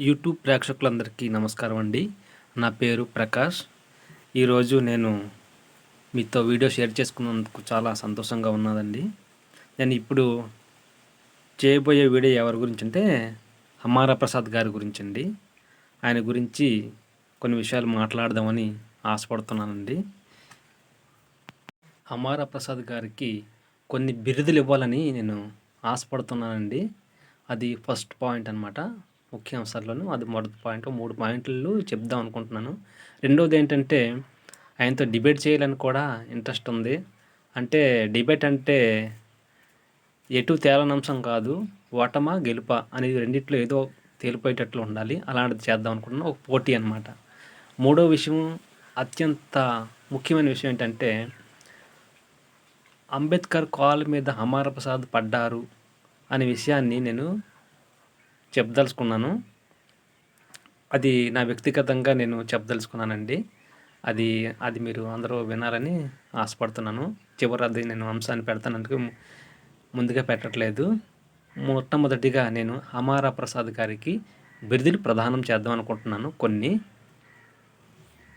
YouTube ప్రేక్షకులందరికీ నమస్కారం అండి. నా పేరు ప్రకాష్. ఈరోజు నేను మీతో వీడియో షేర్ చేసుకున్నందుకు చాలా సంతోషంగా ఉన్నదండి. నేను ఇప్పుడు చేయబోయే వీడియో ఎవరి గురించి అంటే అమ్మారా ప్రసాద్ గారి గురించి అండి. ఆయన గురించి కొన్ని విషయాలు మాట్లాడదామని ఆశపడుతున్నానండి. హమారా ప్రసాద్ గారికి కొన్ని బిరుదులు ఇవ్వాలని నేను ఆశపడుతున్నానండి. అది ఫస్ట్ పాయింట్ అనమాట ముఖ్య అంశాల్లోనూ అది మొదటి పాయింట్ మూడు పాయింట్లు చెప్దాం అనుకుంటున్నాను. రెండోది ఏంటంటే ఆయనతో డిబేట్ చేయాలని కూడా ఇంట్రెస్ట్ ఉంది. అంటే డిబేట్ అంటే ఎటు తేలనంశం కాదు ఓటమా గెలుపా అనేది రెండిట్లో ఏదో తేలిపోయేటట్లు ఉండాలి. అలాంటిది చేద్దాం అనుకుంటున్నాను ఒక పోటీ అనమాట మూడో విషయం అత్యంత ముఖ్యమైన విషయం ఏంటంటే అంబేద్కర్ కాల్ మీద హమార ప్రసాద్ పడ్డారు అనే విషయాన్ని నేను చెప్పదలుచుకున్నాను అది నా వ్యక్తిగతంగా నేను చెప్పదలుచుకున్నానండి అది అది మీరు అందరూ వినాలని ఆశపడుతున్నాను. చివరి అది నేను అంశాన్ని పెడతానందుకు ముందుగా పెట్టట్లేదు. మొట్టమొదటిగా నేను హమారా ప్రసాద్ గారికి బిరుదులు ప్రదానం చేద్దాం అనుకుంటున్నాను కొన్ని.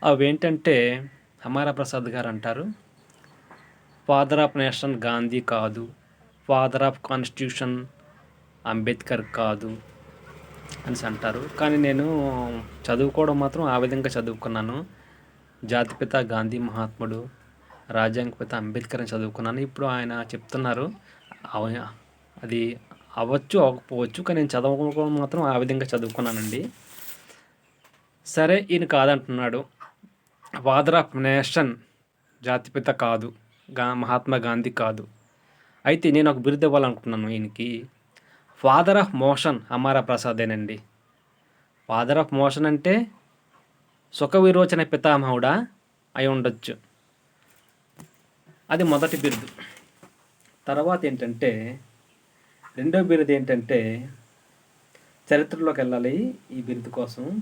అవేంటంటే హమారా ప్రసాద్ గారు అంటారు ఫాదర్ ఆఫ్ నేషన్ గాంధీ కాదు. ఫాదర్ ఆఫ్ కాన్స్టిట్యూషన్ అంబేద్కర్ కాదు. అనేసి అంటారు. కానీ నేను చదువుకోవడం మాత్రం ఆ విధంగా చదువుకున్నాను. జాతిపిత గాంధీ మహాత్ముడు రాజ్యాంగపిత అంబేద్కర్ అని చదువుకున్నాను. ఇప్పుడు ఆయన చెప్తున్నారు అది అవ్వచ్చు అవ్వకపోవచ్చు కానీ నేను చదువుకోవడం మాత్రం ఆ విధంగా చదువుకున్నానండి. సరే ఈయన కాదంటున్నాడు. ఫాదర్ ఆఫ్ నేషన్ జాతిపిత కాదు గా మహాత్మా గాంధీ కాదు. అయితే నేను ఒక బిరుదు ఇవ్వాలనుకున్నాను ఈయనకి. ఫాదర్ ఆఫ్ మోషన్ అమారా ప్రసాదేనండి ఫాదర్ ఆఫ్ మోషన్ అంటే సుఖ విరోచన పితామహుడా అయి ఉండొచ్చు. అది మొదటి బిరుదు. తర్వాత ఏంటంటే రెండో బిరుదు ఏంటంటే చరిత్రలోకి వెళ్ళాలి ఈ బిరుదు కోసం.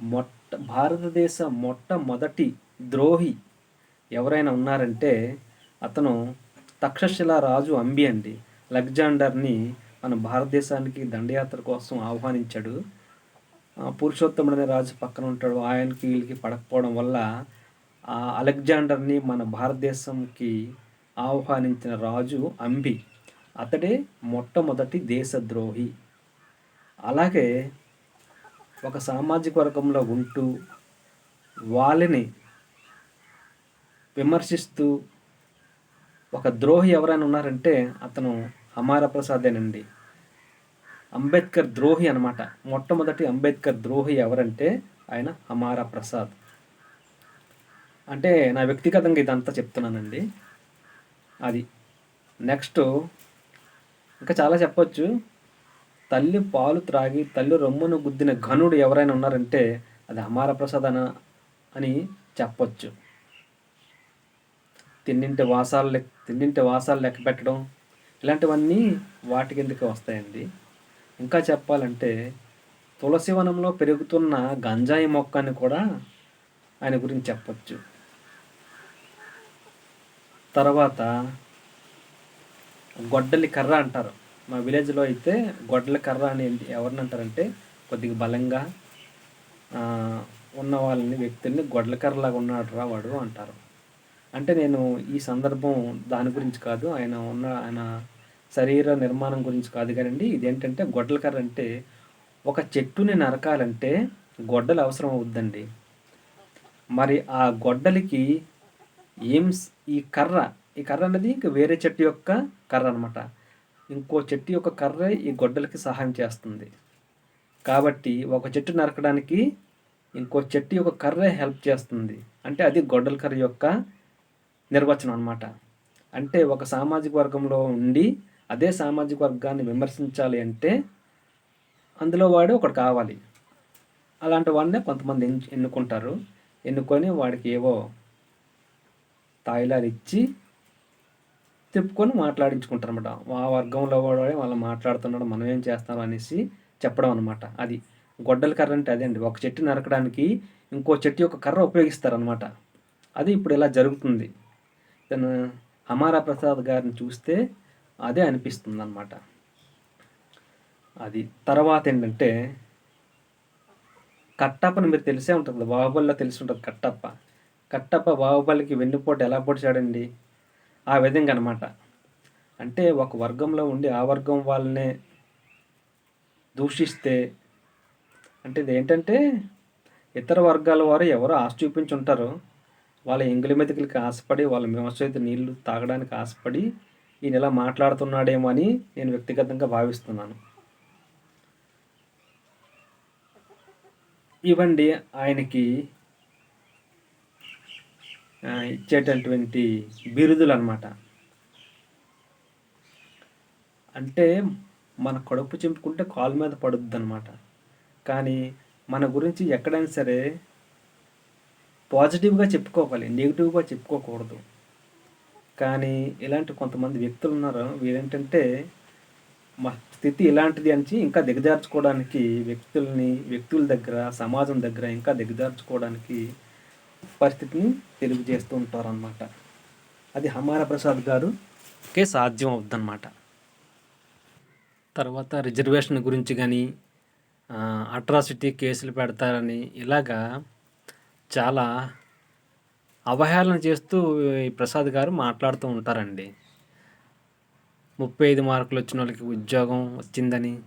మొట్ట భారతదేశ మొట్టమొదటి ద్రోహి ఎవరైనా ఉన్నారంటే అతను తక్షశిల రాజు అంబి అండి. లగ్జాండర్ని మన భారతదేశానికి దండయాత్ర కోసం ఆహ్వానించాడు. పురుషోత్తముడు అనే రాజు పక్కన ఉంటాడు. ఆయనకి వీళ్ళకి పడకపోవడం వల్ల ఆ అలెగ్జాండర్ని మన భారతదేశంకి ఆహ్వానించిన రాజు అంబి. అతడే మొట్టమొదటి దేశద్రోహి. అలాగే ఒక సామాజిక వర్గంలో ఉంటూ వాళ్ళని విమర్శిస్తూ ఒక ద్రోహి ఎవరైనా ఉన్నారంటే అతను అమార ప్రసాదేనండి అంబేద్కర్ ద్రోహి అనమాట మొట్టమొదటి అంబేద్కర్ ద్రోహి ఎవరంటే ఆయన అమారా ప్రసాద్. అంటే నా వ్యక్తిగతంగా ఇదంతా చెప్తున్నానండి. అది. నెక్స్ట్ ఇంకా చాలా చెప్పొచ్చు. తల్లి పాలు త్రాగి తల్లి రొమ్మును గుద్దిన ఘనుడు ఎవరైనా ఉన్నారంటే అది అమార ప్రసాద్ అన అని చెప్పొచ్చు. తిన్నింటి వాసాలు లెక్క తిన్నింటి వాసాలు లెక్క పెట్టడం ఇలాంటివన్నీ వాటి కిందకి వస్తాయండి? ఇంకా చెప్పాలంటే తులసి వనంలో పెరుగుతున్న గంజాయి మొక్కని కూడా ఆయన గురించి చెప్పచ్చు. తర్వాత గొడ్డలి కర్ర అంటారు. మా విలేజ్లో అయితే గొడ్డల కర్ర అని ఎవరిని అంటారంటే కొద్దిగా బలంగా ఉన్న వాళ్ళని వ్యక్తుల్ని గొడ్డల కర్రలాగా ఉన్నాడు రా వాడు అంటారు. అంటే నేను ఈ సందర్భం దాని గురించి కాదు. ఆయన ఉన్న ఆయన శరీర నిర్మాణం గురించి కాదు కానండి ఇదేంటంటే గొడ్డల కర్ర అంటే ఒక చెట్టుని నరకాలంటే గొడ్డలు అవసరం అవుద్దండి. మరి ఆ గొడ్డలికి ఏం ఈ కర్ర ఈ కర్ర అనేది ఇంక వేరే చెట్టు యొక్క కర్ర అనమాట ఇంకో చెట్టు యొక్క కర్ర ఈ గొడ్డలకి సహాయం చేస్తుంది. కాబట్టి ఒక చెట్టు నరకడానికి ఇంకో చెట్టు యొక్క కర్ర హెల్ప్ చేస్తుంది. అంటే అది గొడ్డల కర్ర యొక్క నిర్వచనం అనమాట అంటే ఒక సామాజిక వర్గంలో ఉండి అదే సామాజిక వర్గాన్ని విమర్శించాలి అంటే అందులో వాడు ఒకటి కావాలి. అలాంటి వాడినే కొంతమంది ఎన్నుకుంటారు. ఎన్నుకొని వాడికి ఏవో తాయిలాలు ఇచ్చి తిప్పుకొని మాట్లాడించుకుంటారు అనమాట ఆ వర్గంలో వాడే వాళ్ళు మాట్లాడుతున్నాడు మనం ఏం చేస్తాం అనేసి చెప్పడం అనమాట అది గొడ్డల కర్ర అంటే అదే అండి. ఒక చెట్టు నరకడానికి ఇంకో చెట్టు యొక్క కర్ర ఉపయోగిస్తారనమాట అది ఇప్పుడు ఇలా జరుగుతుంది. తను అమారా ప్రసాద్ గారిని చూస్తే అదే అనిపిస్తుంది అనమాట అది తర్వాత ఏంటంటే కట్టప్పని మీరు తెలిసే ఉంటుంది బాహుబలిలో తెలిసి ఉంటుంది కట్టప్ప. కట్టప్ప బాహుబలికి వెన్నుపోటు ఎలా పొడిచాడండి? ఆ విధంగా అనమాట అంటే ఒక వర్గంలో ఉండి ఆ వర్గం వాళ్ళనే దూషిస్తే అంటే ఇది ఏంటంటే ఇతర వర్గాల వారు ఎవరో ఆశ చూపించి ఉంటారో వాళ్ళ ఎంగులి మెతుకులకి ఆశపడి వాళ్ళ మోసైతే నీళ్ళు తాగడానికి ఆశపడి ఈయన ఇలా మాట్లాడుతున్నాడేమో అని నేను వ్యక్తిగతంగా భావిస్తున్నాను. ఇవ్వండి ఆయనకి ఇచ్చేటటువంటి బిరుదులు అనమాట అంటే మన కడుపు చింపుకుంటే కాలు మీద పడుద్ది అనమాట కానీ మన గురించి ఎక్కడైనా సరే పాజిటివ్గా చెప్పుకోవాలి నెగిటివ్గా చెప్పుకోకూడదు. కానీ ఇలాంటి కొంతమంది వ్యక్తులు ఉన్నారు వీరేంటంటే మా స్థితి ఇలాంటిది అని ఇంకా దిగజార్చుకోవడానికి వ్యక్తుల్ని వ్యక్తుల దగ్గర సమాజం దగ్గర ఇంకా దిగజార్చుకోవడానికి పరిస్థితిని తెలియజేస్తూ ఉంటారనమాట అది హమార ప్రసాద్ గారుకే సాధ్యం అవుద్దన్నమాట. తర్వాత రిజర్వేషన్ గురించి కానీ అట్రాసిటీ కేసులు పెడతారని ఇలాగా చాలా అవహేళన చేస్తూ ఈ ప్రసాద్ గారు మాట్లాడుతూ ఉంటారండి. ముప్పై ఐదు మార్కులు వచ్చిన వాళ్ళకి ఉద్యోగం వచ్చిందని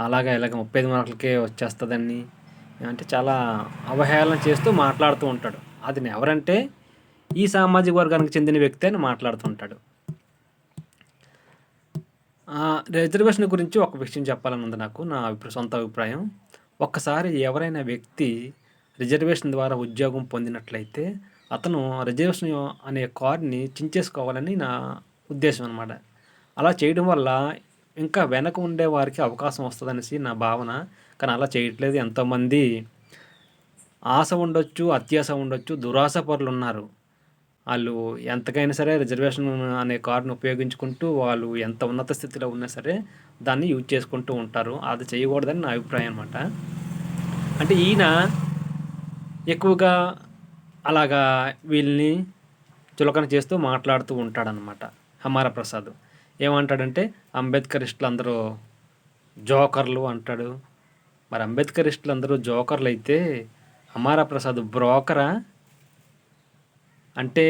అలాగా ఇలాగ ముప్పై ఐదు మార్కులకే వచ్చేస్తుందని అంటే చాలా అవహేళన చేస్తూ మాట్లాడుతూ ఉంటాడు. అది ఎవరంటే ఈ సామాజిక వర్గానికి చెందిన వ్యక్తి అని మాట్లాడుతూ ఉంటాడు. రిజర్వేషన్ గురించి ఒక విషయం చెప్పాలని ఉంది నాకు నా సొంత అభిప్రాయం. ఒక్కసారి ఎవరైనా వ్యక్తి రిజర్వేషన్ ద్వారా ఉద్యోగం పొందినట్లయితే అతను రిజర్వేషన్ అనే కార్డ్ని చించేసుకోవాలని నా ఉద్దేశం అనమాట అలా చేయడం వల్ల ఇంకా వెనక ఉండే వారికి అవకాశం వస్తుందనేసి నా భావన. కానీ అలా చేయట్లేదు. ఎంతోమంది ఆశ ఉండొచ్చు అత్యాశ ఉండొచ్చు దురాశ పరులు ఉన్నారు. వాళ్ళు ఎంతకైనా సరే రిజర్వేషన్ అనే కార్డును ఉపయోగించుకుంటూ వాళ్ళు ఎంత ఉన్నత స్థితిలో ఉన్నా సరే దాన్ని యూజ్ చేసుకుంటూ ఉంటారు. అది చేయకూడదని నా అభిప్రాయం అనమాట అంటే ఈయన ఎక్కువగా అలాగా వీళ్ళని చులకన చేస్తూ మాట్లాడుతూ ఉంటాడనమాట హమార ప్రసాద్. ఏమంటాడంటే అంబేద్కరిస్టులు అందరూ జోకర్లు అంటాడు. మరి అంబేద్కరిస్టులు అందరూ జోకర్లు అయితే అమారా ప్రసాద్ బ్రోకరా? అంటే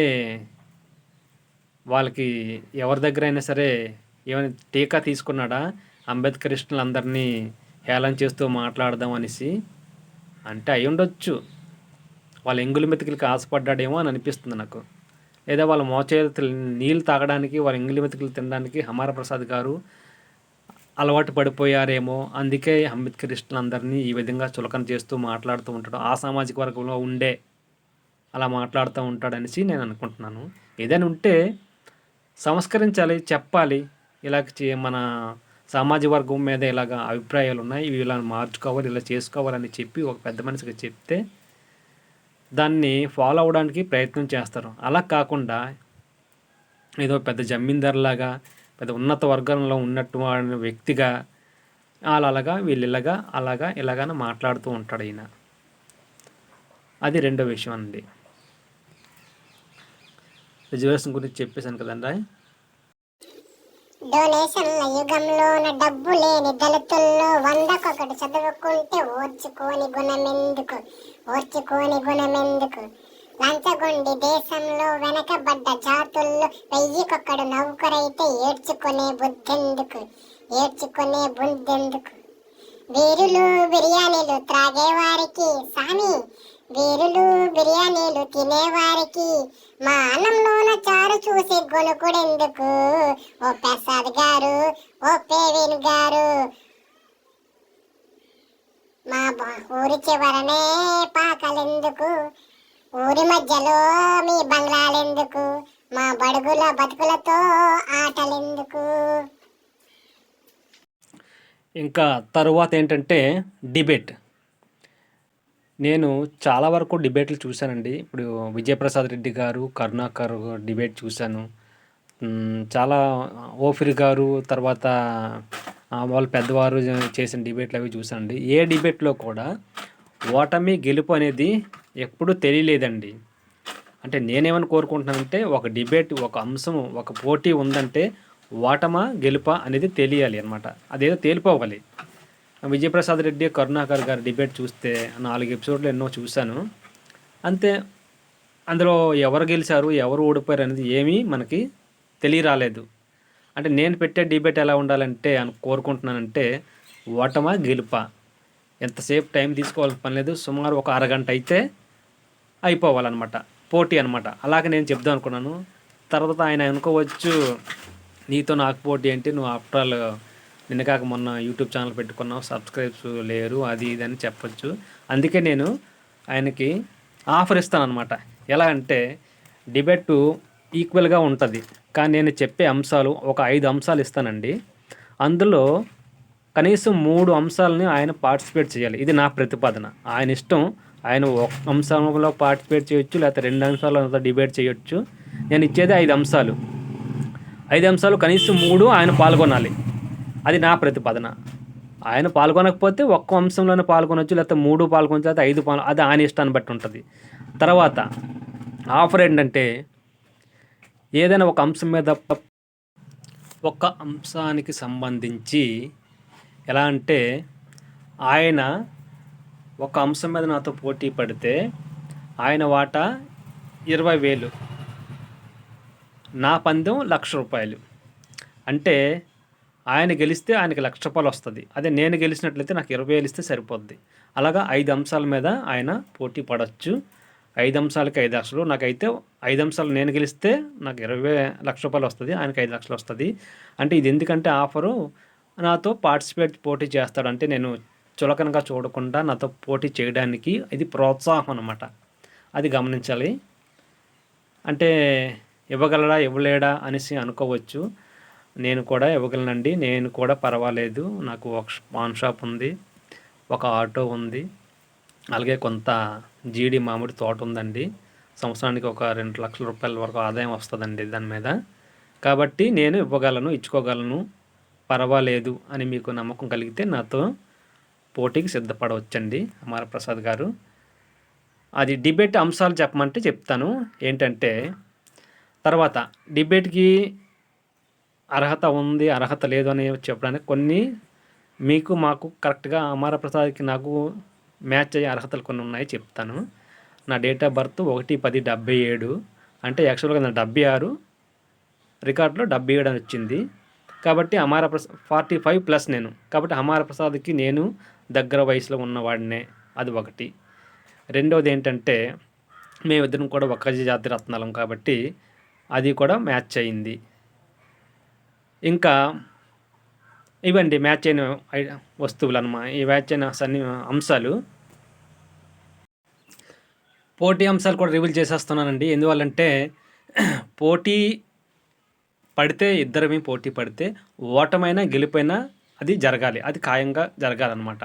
వాళ్ళకి ఎవరి దగ్గర అయినా సరే ఏమైనా టీకా తీసుకున్నాడా? అంబేద్కరిస్టులందరినీ హేళన చేస్తూ మాట్లాడదాం అనేసి. అంటే అయి ఉండొచ్చు వాళ్ళ ఎంగుల మెతుకులకి ఆశపడ్డాడేమో అని అనిపిస్తుంది నాకు. లేదా వాళ్ళ మోచేతులు నీళ్ళు తాగడానికి వాళ్ళ ఎంగులి మెతుకులు తినడానికి హమార ప్రసాద్ గారు అలవాటు పడిపోయారేమో. అందుకే అంబేద్కరిస్టులందరినీ ఈ విధంగా చులకన చేస్తూ మాట్లాడుతూ ఉంటాడు. ఆ సామాజిక వర్గంలో ఉండే అలా మాట్లాడుతూ ఉంటాడనేసి నేను అనుకుంటున్నాను. ఏదైనా ఉంటే సంస్కరించాలి చెప్పాలి. ఇలా చే- మన సామాజిక వర్గం మీద ఇలాగ అభిప్రాయాలు ఉన్నాయి ఇవి ఇలా మార్చుకోవాలి ఇలా చేసుకోవాలని చెప్పి ఒక పెద్ద మనిషికి చెప్తే దాన్ని ఫాలో అవడానికి ప్రయత్నం చేస్తారు. అలా కాకుండా ఏదో పెద్ద జమీందారులాగా పెద్ద ఉన్నత వర్గంలో ఉన్నట్టు వాడిన వ్యక్తిగా వాళ్ళు అలాగా వీళ్ళు ఇలాగా అలాగా ఇలాగానే మాట్లాడుతూ ఉంటాడు ఈయన. అది రెండో విషయం అండి. రిజర్వేషన్ గురించి చెప్పేశాను కదండి డొనేషన్ల యుగంలోన డబ్బు లేని దళితుల్లో వందకొకటి చదువుకుంటే ఓర్చుకోని గుణమెందుకు? ఓర్చుకోని గుణమెందుకు? లంచగొండి దేశంలో వెనకబడ్డ జాతుల్లో వెయ్యికొక్కడు నౌకరైతే ఏడ్చుకునే బుద్ధెందుకు? ఏడ్చుకునే బుద్ధెందుకు? వీరులు బిర్యానీలు త్రాగేవారికి సామి. వీరులు బిర్యానీలు తినేవారికి మా అన్నంలోన చారు చూసి గొనుకుడెందుకు ఓ ప్రసాద్ గారు ఓ పేవిన్ గారు మా ఊరి చివరనే పాకలెందుకు ఊరి మధ్యలో మీ బంగ్లాలెందుకు మా బడుగుల బతుకులతో ఆటలెందుకు ఇంకా తరువాత ఏంటంటే డిబేట్ నేను చాలా వరకు డిబేట్లు చూశానండి ఇప్పుడు విజయప్రసాద్ రెడ్డి గారు కరుణాకర్ డిబేట్ చూశాను చాలా ఓఫిర్ గారు తర్వాత వాళ్ళు పెద్దవారు చేసిన డిబేట్లు అవి చూసండి. ఏ డిబేట్లో కూడా ఓటమి గెలుపు అనేది ఎప్పుడూ తెలియలేదండి. అంటే నేనేమని కోరుకుంటున్నానంటే ఒక డిబేట్ ఒక అంశం ఒక పోటీ ఉందంటే ఓటమా గెలుపా అనేది తెలియాలి అనమాట అదేదో తేలిపోవాలి. విజయప్రసాద్ రెడ్డి కరుణాకర్ గారి డిబేట్ చూస్తే నాలుగు ఎపిసోడ్లు ఎన్నో చూశాను. అంతే అందులో ఎవరు గెలిచారు ఎవరు ఓడిపోయారు అనేది ఏమీ మనకి తెలియరాలేదు. అంటే నేను పెట్టే డిబేట్ ఎలా ఉండాలంటే అని కోరుకుంటున్నానంటే ఓటమా గెలుపా? ఎంతసేపు టైం తీసుకోవాల్సిన పని లేదు. సుమారు ఒక అరగంట అయితే అయిపోవాలన్నమాట. పోటీ అనమాట అలాగే నేను చెప్దాం అనుకున్నాను. తర్వాత ఆయన అనుకోవచ్చు నీతో నాకు పోటీ ఏంటి? నువ్వు ఆఫ్టర్ ఆల్ నిన్న కాక మొన్న యూట్యూబ్ ఛానల్ పెట్టుకున్నావు. సబ్స్క్రైబ్స్ లేరు అది ఇది అని చెప్పచ్చు. అందుకే నేను ఆయనకి ఆఫర్ ఇస్తాను అనమాట ఎలా అంటే డిబేట్ ఈక్వల్గా ఉంటుంది. కానీ నేను చెప్పే అంశాలు ఒక ఐదు అంశాలు ఇస్తానండి. అందులో కనీసం మూడు అంశాలని ఆయన పార్టిసిపేట్ చేయాలి. ఇది నా ప్రతిపాదన. ఆయన ఇష్టం ఆయన ఒక అంశంలో పార్టిసిపేట్ చేయొచ్చు లేకపోతే రెండు అంశాలు డిబేట్ చేయొచ్చు. నేను ఇచ్చేది ఐదు అంశాలు. ఐదు అంశాలు కనీసం మూడు ఆయన పాల్గొనాలి. అది నా ప్రతిపాదన. ఆయన పాల్గొనకపోతే ఒక్క అంశంలోనే పాల్గొనొచ్చు లేకపోతే మూడు పాల్గొనొచ్చు లేకపోతే ఐదు పాల్గొ అది ఆయన ఇష్టాన్ని బట్టి ఉంటుంది. తర్వాత ఆఫర్ ఏంటంటే ఏదైనా ఒక అంశం మీద ఒక అంశానికి సంబంధించి ఎలా అంటే ఆయన ఒక అంశం మీద నాతో పోటీ పడితే ఆయన వాటా ఇరవై వేలు నా పందెం లక్ష రూపాయలు. అంటే ఆయన గెలిస్తే ఆయనకి లక్ష రూపాయలు వస్తుంది. అదే నేను గెలిచినట్లయితే నాకు ఇరవై వేలు ఇస్తే సరిపోద్ది. అలాగా ఐదు అంశాల మీద ఆయన పోటీ పడవచ్చు ఐదు అంశాలకి ఐదు లక్షలు. నాకైతే ఐదు అంశాలు నేను గెలిస్తే నాకు ఇరవై లక్ష రూపాయలు వస్తుంది ఆయనకి ఐదు లక్షలు వస్తుంది. అంటే ఇది ఎందుకంటే ఆఫరు? నాతో పార్టిసిపేట్ పోటీ చేస్తాడు అంటే నేను చులకనగా చూడకుండా నాతో పోటీ చేయడానికి ఇది ప్రోత్సాహం అనమాట అది గమనించాలి. అంటే ఇవ్వగలడా ఇవ్వలేడా అనేసి అనుకోవచ్చు. నేను కూడా ఇవ్వగలనండి. నేను కూడా పర్వాలేదు. నాకు ఒక పాన్ షాప్ ఉంది ఒక ఆటో ఉంది. అలాగే కొంత జీడి మామిడి తోట ఉందండి. సంవత్సరానికి ఒక రెండు లక్షల రూపాయల వరకు ఆదాయం వస్తుందండి దాని మీద. కాబట్టి నేను ఇవ్వగలను ఇచ్చుకోగలను. పర్వాలేదు అని మీకు నమ్మకం కలిగితే నాతో పోటీకి సిద్ధపడవచ్చండి అమర ప్రసాద్ గారు. అది డిబేట్ అంశాలు చెప్పమంటే చెప్తాను. ఏంటంటే తర్వాత డిబేట్కి అర్హత ఉంది అర్హత లేదు అని చెప్పడానికి కొన్ని మీకు మాకు కరెక్ట్గా అమర ప్రసాద్కి నాకు మ్యాచ్ అయ్యే అర్హతలు కొన్ని ఉన్నాయి చెప్తాను. నా డేట్ ఆఫ్ బర్త్ ఒకటి పది డెబ్బై ఏడు. అంటే యాక్చువల్గా నా డెబ్బై ఆరు. రికార్డులో డెబ్బై ఏడు అని వచ్చింది. కాబట్టి Amara Prasad forty five plus నేను. కాబట్టి అమార ప్రసాద్కి నేను దగ్గర వయసులో ఉన్నవాడినే. అది ఒకటి. రెండవది ఏంటంటే మేమిద్దరం కూడా ఒక జాతి రత్నాలం కాబట్టి అది కూడా మ్యాచ్ అయింది. ఇంకా ఇవండి మ్యాచ్ అయిన వస్తువులు అన్నమాట ఈ మ్యాచ్ అయిన సన్ని అంశాలు. పోటీ అంశాలు కూడా రివీల్ చేసేస్తున్నానండి. ఎందువల్లంటే పోటీ పడితే ఇద్దరమే పోటీ పడితే ఓటమైనా గెలుపైనా అది జరగాలి. అది ఖాయంగా జరగాలన్నమాట.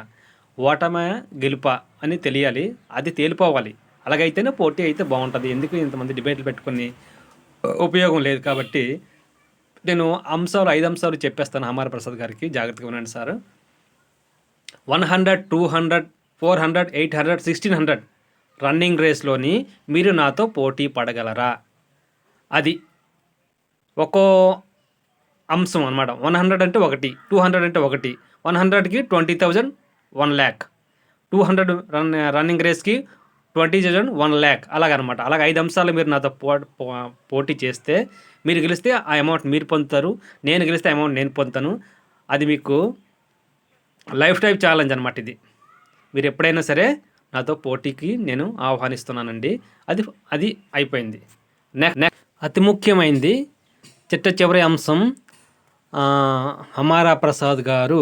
ఓటమైన గెలుప అని తెలియాలి. అది తేలిపోవాలి. అలాగైతేనే పోటీ అయితే బాగుంటుంది. ఎందుకు ఇంతమంది డిబేట్లు పెట్టుకొని ఉపయోగం లేదు కాబట్టి నేను అంశాలు ఐదు అంశాలు చెప్పేస్తాను అమర ప్రసాద్ గారికి. జాగ్రత్తగా ఉండండి sir. One hundred two hundred four hundred eight hundred sixteen hundred running రేస్లోని మీరు నాతో పోటీ పడగలరా? అది ఒక్కో అంశం అనమాట వన్ హండ్రెడ్ అంటే ఒకటి టూ హండ్రెడ్ అంటే ఒకటి వన్ హండ్రెడ్కి twenty thousand one lakh. Two hundred run running రేస్కి twenty thousand one lakh. అలాగనమాట. అలాగ ఐదు అంశాలు మీరు నాతో పో పో- పోటీ చేస్తే మీరు గెలిస్తే ఆ అమౌంట్ మీరు పొందుతారు నేను గెలిస్తే అమౌంట్ నేను పొందుతాను. అది మీకు లైఫ్ టైప్ ఛాలెంజ్ అనమాట ఇది. మీరు ఎప్పుడైనా సరే నాతో పోటీకి నేను ఆహ్వానిస్తున్నానండి. అది అది అయిపోయింది. నెక్స్ట్ నెక్స్ట్ అతి ముఖ్యమైనది చిట్ట చివరి అంశం హమారా ప్రసాద్ గారు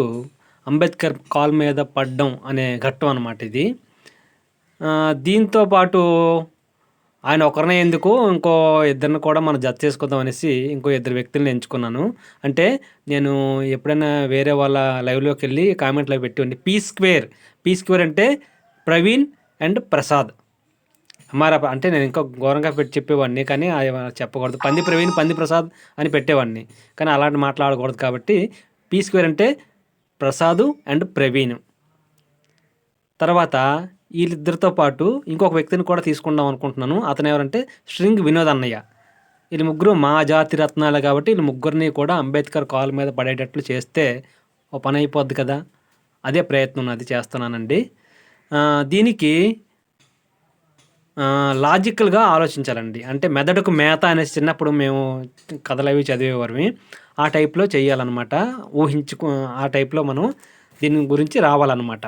అంబేద్కర్ కాల్ మీద పడ్డం అనే ఘట్టం అనమాట ఇది. దీంతో పాటు ఆయన ఒకరినే ఎందుకు ఇంకో ఇద్దరిని కూడా మనం జత చేసుకుందాం అనేసి ఇంకో ఇద్దరు వ్యక్తులను ఎంచుకున్నాను. అంటే నేను ఎప్పుడైనా వేరే వాళ్ళ లైవ్లోకి వెళ్ళి కామెంట్లో పెట్టి పీ స్క్వేర్ పీ స్క్వేర్ అంటే ప్రవీణ్ అండ్ ప్రసాద్. అమ్మారా అంటే నేను ఇంకా ఘోరంగా పెట్టి చెప్పేవాడిని కానీ అది చెప్పకూడదు. పంది ప్రవీణ్ పంది ప్రసాద్ అని పెట్టేవాడిని. కానీ అలాంటి మాట్లాడకూడదు కాబట్టి పీ స్క్వేర్ అంటే ప్రసాద్ అండ్ ప్రవీణ్. తర్వాత వీళ్ళిద్దరితో పాటు ఇంకొక వ్యక్తిని కూడా తీసుకుందాం అనుకుంటున్నాను. అతను ఎవరంటే స్ట్రింగ్ వినోద్ అన్నయ్య. వీళ్ళు ముగ్గురు మా జాతి రత్నాలు కాబట్టి వీళ్ళు ముగ్గురిని కూడా అంబేద్కర్ కాల్ మీద పడేటట్లు చేస్తే ఓ పని అయిపోద్ది కదా. అదే ప్రయత్నం అది చేస్తున్నానండి. దీనికి లాజికల్గా ఆలోచించాలండి. అంటే మెదడుకు మేత అనేసి చిన్నప్పుడు మేము కథలు అవి చదివేవారిని ఆ టైప్లో చేయాలన్నమాట ఊహించుకు ఆ టైప్లో మనం దీని గురించి రావాలన్నమాట.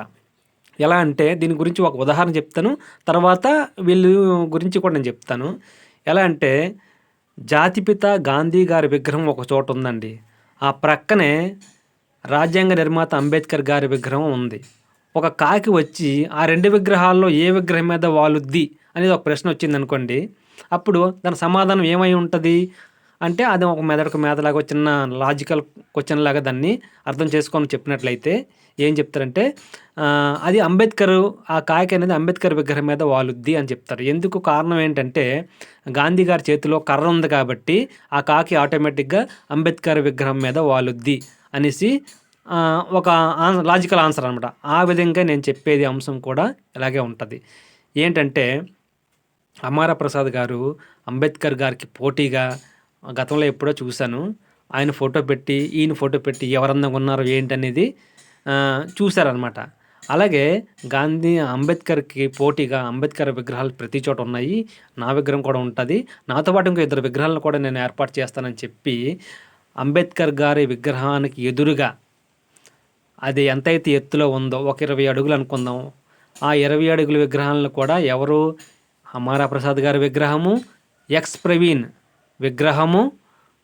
ఎలా అంటే దీని గురించి ఒక ఉదాహరణ చెప్తాను. తర్వాత వీళ్ళు గురించి కూడా నేను చెప్తాను. ఎలా అంటే జాతిపిత గాంధీ గారి విగ్రహం ఒక చోట ఉందండి. ఆ ప్రక్కనే రాజ్యాంగ నిర్మాత అంబేద్కర్ గారి విగ్రహం ఉంది. ఒక కాకి వచ్చి ఆ రెండు విగ్రహాల్లో ఏ విగ్రహం మీద వాలుద్ది అనేది ఒక ప్రశ్న వచ్చింది అనుకోండి. అప్పుడు దాని సమాధానం ఏమై ఉంటుంది? అంటే అది ఒక మెదడుకు మేదలాగా చిన్న లాజికల్ క్వశ్చన్ లాగా దాన్ని అర్థం చేసుకొని చెప్పినట్లయితే ఏం చెప్తారంటే అది అంబేద్కర్ ఆ కాకి అనేది అంబేద్కర్ విగ్రహం మీద వాలుద్ది అని చెప్తారు. ఎందుకు? కారణం ఏంటంటే గాంధీ గారి చేతిలో కర్ర ఉంది కాబట్టి ఆ కాకి ఆటోమేటిక్గా అంబేద్కర్ విగ్రహం మీద వాలుద్ది అనేసి ఒక ఆన్- లాజికల్ ఆన్సర్ అనమాట ఆ విధంగా నేను చెప్పేది అంశం కూడా ఇలాగే ఉంటుంది. ఏంటంటే అమారా ప్రసాద్ గారు అంబేద్కర్ గారికి పోటీగా గతంలో ఎప్పుడో చూశాను. ఆయన ఫోటో పెట్టి ఈయన ఫోటో పెట్టి ఎవరందంగా ఉన్నారు ఏంటనేది చూశారనమాట అలాగే గాంధీ అంబేద్కర్కి పోటీగా అంబేద్కర్ విగ్రహాలు ప్రతి చోట ఉన్నాయి. నా విగ్రహం కూడా ఉంటుంది. నాతో పాటు ఇంకో ఇద్దరు విగ్రహాలను కూడా నేను ఏర్పాటు చేస్తానని చెప్పి అంబేద్కర్ గారి విగ్రహానికి ఎదురుగా అది ఎంతైతే ఎత్తులో ఉందో ఒక ఇరవై అడుగులు అనుకుందాం ఆ ఇరవై అడుగుల విగ్రహాలను కూడా ఎవరు? అమారా ప్రసాద్ గారి విగ్రహము ఎక్స్ ప్రవీణ్ విగ్రహము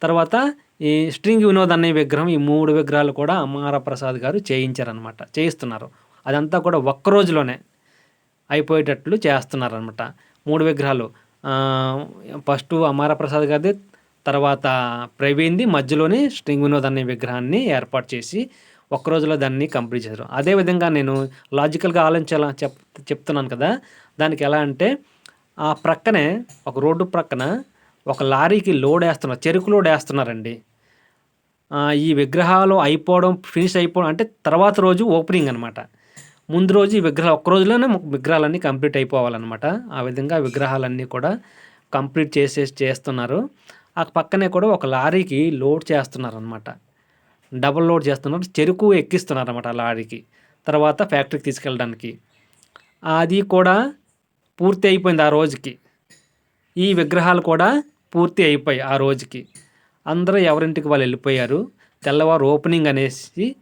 తర్వాత ఈ స్ట్రింగ్ వినోద్ అనే విగ్రహం ఈ మూడు విగ్రహాలు కూడా అమారా ప్రసాద్ గారు చేయించారనమాట చేయిస్తున్నారు. అదంతా కూడా ఒక్క రోజులోనే అయిపోయేటట్లు చేస్తున్నారనమాట మూడు విగ్రహాలు. ఫస్ట్ అమారా ప్రసాద్ గారిది తర్వాత ప్రవీణ్ది మధ్యలోనే స్ట్రింగ్ వినోద్ అనే విగ్రహాన్ని ఏర్పాటు చేసి ఒక్క రోజులో దాన్ని కంప్లీట్ చేశారు. అదేవిధంగా నేను లాజికల్గా ఆలోచించాల చెప్ చెప్తున్నాను కదా దానికి ఎలా అంటే ఆ ప్రక్కనే ఒక రోడ్డు ప్రక్కన ఒక లారీకి లోడ్ వేస్తున్నారు చెరుకు లోడ్ వేస్తున్నారండి. ఈ విగ్రహాలు అయిపోవడం ఫినిష్ అయిపోవడం అంటే తర్వాత రోజు ఓపెనింగ్ అనమాట ముందు రోజు ఈ విగ్రహాలు ఒక్క రోజులోనే విగ్రహాలన్నీ కంప్లీట్ అయిపోవాలన్నమాట. ఆ విధంగా విగ్రహాలన్నీ కూడా కంప్లీట్ చేసే చేస్తున్నారు. ఆ పక్కనే కూడా ఒక లారీకి లోడ్ చేస్తున్నారు అనమాట డబుల్ లోడ్ చేస్తున్నారు చెరుకు ఎక్కిస్తున్నారు అనమాట లారీకి. తర్వాత ఫ్యాక్టరీకి తీసుకెళ్ళడానికి. అది కూడా పూర్తి అయిపోయింది ఆ రోజుకి. ఈ విగ్రహాలు కూడా పూర్తి అయిపోయాయి ఆ రోజుకి. అందరూ ఎవరింటికి వాళ్ళు వెళ్ళిపోయారు. తెల్లవారు ఓపెనింగ్ అనేసి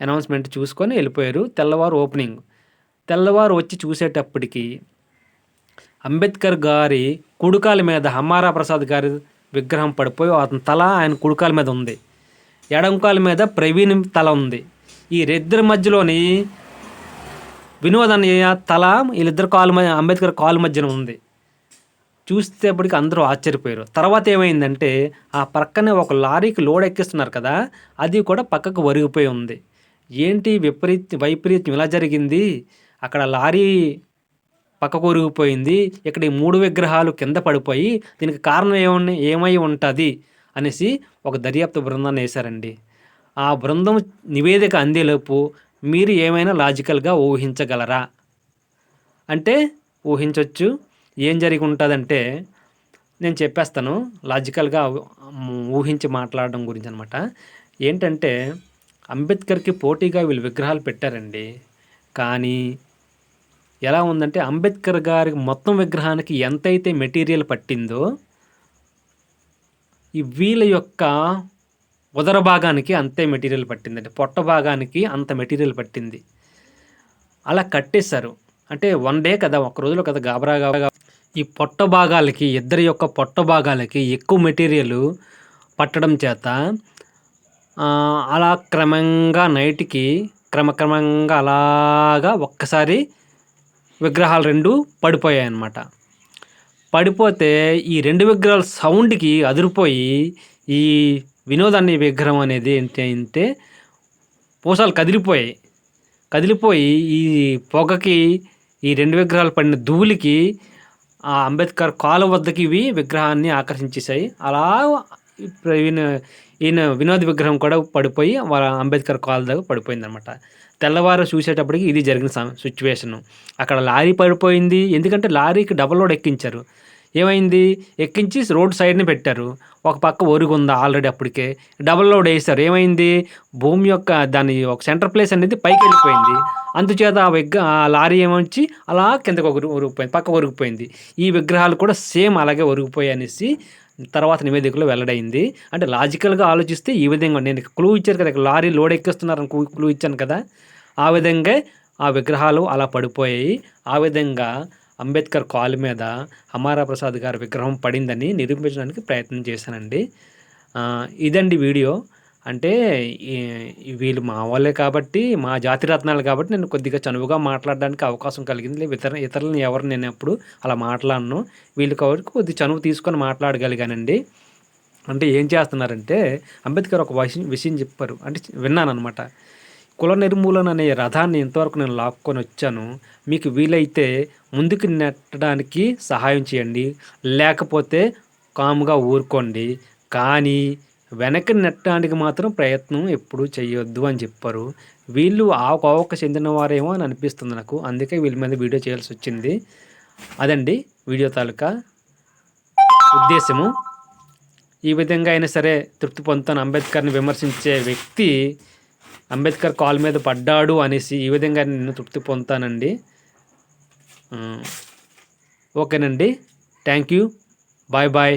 అనౌన్స్మెంట్ చూసుకొని వెళ్ళిపోయారు. తెల్లవారు ఓపెనింగ్. తెల్లవారు వచ్చి చూసేటప్పటికి అంబేద్కర్ గారి కుడుకాల మీద హమారా ప్రసాద్ గారి విగ్రహం పడిపోయి అతని తల ఆయన కుడుకాల మీద ఉంది. ఎడంకాల మీద ప్రవీణ్ తల ఉంది. ఈ ఇద్దరి మధ్యలోని వినోద్ అన్నయ్య తల వీళ్ళిద్దరు కాలు మధ్య అంబేద్కర్ కాలు మధ్యన ఉంది. చూసేటప్పటికి అందరూ ఆశ్చర్యపోయారు. తర్వాత ఏమైందంటే ఆ పక్కనే ఒక లారీకి లోడ్ ఎక్కిస్తున్నారు కదా అది కూడా పక్కకు ఒరిగిపోయి ఉంది. ఏంటి విపరీత వైపరీత్యం ఇలా జరిగింది? అక్కడ లారీ పక్కకు ఒరిగిపోయింది ఇక్కడ ఈ మూడు విగ్రహాలు కింద పడిపోయి దీనికి కారణం ఏమన్నా ఏమై ఉంటుంది? అనేసి ఒక దర్యాప్తు బృందాన్ని వేశారండి. ఆ బృందం నివేదిక అందేలోపు మీరు ఏమైనా లాజికల్గా ఊహించగలరా? అంటే ఊహించవచ్చు ఏం జరిగి ఉంటుందంటే నేను చెప్పేస్తాను. లాజికల్గా ఊహించి మాట్లాడడం గురించి అనమాట ఏంటంటే అంబేద్కర్కి పోటీగా వీళ్ళు విగ్రహాలు పెట్టారండి. కానీ ఎలా ఉందంటే అంబేద్కర్ గారి మొత్తం విగ్రహానికి ఎంతైతే మెటీరియల్ పట్టిందో ఈ వీళ్ళ యొక్క ఉదర భాగానికి అంతే మెటీరియల్ పట్టిందండి. పొట్ట భాగానికి అంత మెటీరియల్ పట్టింది. అలా కట్టేశారు. అంటే వన్ డే కదా ఒక రోజులో కదా గాబరా గాబరా ఈ పొట్ట భాగాలకి ఇద్దరి యొక్క పొట్ట భాగాలకి ఎక్కువ మెటీరియల్ పట్టడం చేత అలా క్రమంగా నైట్కి క్రమక్రమంగా అలాగా ఒక్కసారి విగ్రహాలు రెండు పడిపోయాయి అన్నమాట పడిపోతే ఈ రెండు విగ్రహాల సౌండ్కి అదిరిపోయి ఈ వినోదాన్ని విగ్రహం అనేది ఏంటంటే పూసాలు కదిలిపోయాయి. కదిలిపోయి ఈ పొగకి ఈ రెండు విగ్రహాలు పడిన ధూళికి ఆ అంబేద్కర్ కాలు వద్దకి ఇవి విగ్రహాన్ని ఆకర్షించేశాయి. అలా ఈయన ఈయన వినోద్ విగ్రహం కూడా పడిపోయి వాళ్ళ అంబేద్కర్ కాలు దగ్గర పడిపోయింది అనమాట తెల్లవారు చూసేటప్పటికి ఇది జరిగిన సిచ్యువేషను. అక్కడ లారీ పడిపోయింది. ఎందుకంటే లారీకి డబల్ లోడ్ ఎక్కించారు. ఏమైంది? ఎక్కించి రోడ్ సైడ్ని పెట్టారు. ఒక పక్క ఒరుగు ఉందా ఆల్రెడీ అప్పటికే. డబల్ లోడ్ వేసారు ఏమైంది? భూమి యొక్క దాని ఒక సెంటర్ ప్లేస్ అనేది పైకి వెళ్ళిపోయింది. అందుచేత ఆ విగ్ర ఆ లారీ ఏమొచ్చి అలా కిందకు ఒక ఒరిగిపోయింది. పక్క ఒరిగిపోయింది. ఈ విగ్రహాలు కూడా సేమ్ అలాగే ఒరిగిపోయాయి అనేసి తర్వాత నివేదికలో వెల్లడైంది. అంటే లాజికల్గా ఆలోచిస్తే ఈ విధంగా నేను క్లూ ఇచ్చారు కదా లారీ లోడ్ ఎక్కిస్తున్నారని క్లూ ఇచ్చాను కదా ఆ విధంగా ఆ విగ్రహాలు అలా పడిపోయాయి. ఆ విధంగా అంబేద్కర్ కాలు మీద అమారా ప్రసాద్ గారి విగ్రహం పడిందని నిరూపించడానికి ప్రయత్నం చేశానండి. ఇదండి వీడియో. అంటే వీళ్ళు మా వాళ్ళే కాబట్టి మా జాతి రత్నాలు కాబట్టి నేను కొద్దిగా చనువుగా మాట్లాడడానికి అవకాశం కలిగింది. ఇతర ఇతరులను ఎవరు నేను ఎప్పుడు అలా మాట్లాడను. వీళ్ళు కాబట్టి కొద్ది చనువు తీసుకొని మాట్లాడగలిగానండి. అంటే ఏం చేస్తున్నారంటే అంబేద్కర్ ఒక విషయం విషయం చెప్పారు. అంటే విన్నాను అనమాట కుల నిర్మూలన అనే రథాన్ని ఇంతవరకు నేను లాక్కొని వచ్చాను. మీకు వీలైతే ముందుకు నెట్టడానికి సహాయం చేయండి. లేకపోతే కాముగా ఊరుకోండి. కానీ వెనక్కి నెట్టడానికి మాత్రం ప్రయత్నం ఎప్పుడూ చేయొద్దు అని చెప్పారు. వీళ్ళు ఆ కోవకు చెందిన వారేమో అని అనిపిస్తుంది నాకు. అందుకే వీళ్ళ మీద వీడియో చేయాల్సి వచ్చింది. అదండి వీడియో తాలూకా ఉద్దేశము. ఈ విధంగా అయినా సరే తృప్తి పొందుతాను. అంబేద్కర్ని విమర్శించే వ్యక్తి అంబేద్కర్ కాల్ మీద పడ్డాడు అనేసి ఈ విధంగా నేను తృప్తి పొందుతానండి. ఓకేనండి. Thank you. Bye bye.